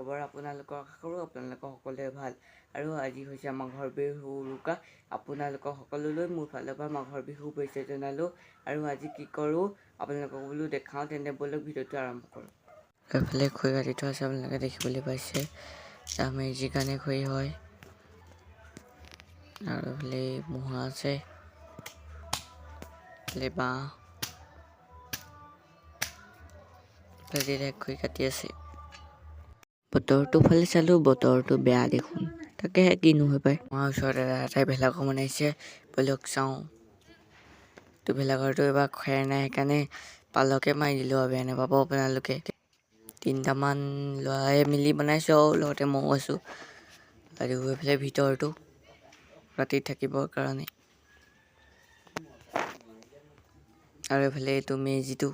খবৰ আপোনালোকৰ আশা কৰোঁ আপোনালোকৰ সকলোৰে ভাল। আৰু আজি হৈছে মাঘৰ বিহু উৰুকা। আপোনালোকৰ সকলোলৈ মোৰ ফালৰ পৰা মাঘৰ বিহু শুভেচ্ছা জনালোঁ। আৰু আজি কি কৰোঁ আপোনালোকক বোলো দেখাওঁ তেন্তে ব'লক ভিডিঅ'টো আৰম্ভ কৰোঁ। এইফালে খৰি কাটি থোৱা আছে আপোনালোকে দেখিবলৈ পাইছে। মেজি কাৰণে খৰি হয়। আৰু এইফালে মূঢ়া আছে। এইফালে বাঁহ। খৰি কাটি আছে। বতৰটো ফালে চালোঁ, বতৰটো বেয়া দেখোন। তাকেহে কিনো হৈ পায় আমাৰ ওচৰত দাদা এটাই ভেলাঘৰ বনাইছে, ব'লক চাওঁ। তো ভেলাঘৰটো এইবাৰ খেৰ নাই, সেইকাৰণে পালকে মাৰি দিলোঁ আৰু বেয়া নাপাব আপোনালোকে। তিনিটামান ল'ৰাই মিলি বনাইছোঁ আৰু, লগতে ময়ো আছোঁ। আৰু এইফালে ভিতৰটো ৰাতি থাকিবৰ কাৰণে। আৰু এইফালে এইটো মেজিটো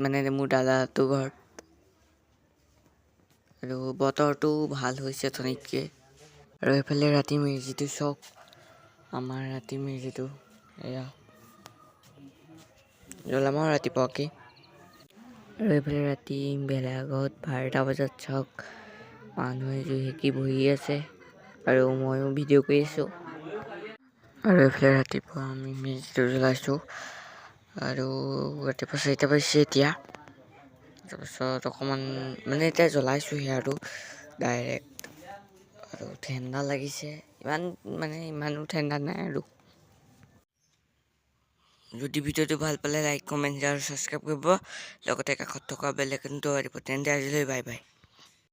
মানে মোৰ দাদাটোৰ ঘৰত আৰু বতৰটো ভালো হৈছে অথনিতকৈ আৰু এইফালে ৰাতি মেজিটো চাওক আমাৰ ৰাতি মেজিটো এয়া। জ্বলাম আৰু ৰাতিপুৱাকৈ। আৰু এইফালে ৰাতি ভেলাঘৰত বাৰটা বজাত চাওক মানুহে জুই সেকি বহি আছে। আৰু ময়ো ভিডিঅ' কৰি আছোঁ। আৰু এইফালে ৰাতিপুৱা আমি মেজিটো জ্বলাইছোঁ। আৰু ৰাতিপুৱা চাৰিটা বাজিছে এতিয়া। তাৰপিছত অকণমান মানে এতিয়া জ্বলাইছোঁহে আৰু ডাইৰেক্ট আৰু ঠাণ্ডা লাগিছে। ইমান মানে ইমানো ঠাণ্ডা নাই আৰু। যদি ভিডিঅ'টো ভাল পালে লাইক কমেণ্ট আৰু ছাবস্ক্ৰাইব কৰিব। লগতে কাষত থকা বেল আইকনটো দবাই দিব তেন্তে আজিলৈ বাই বাই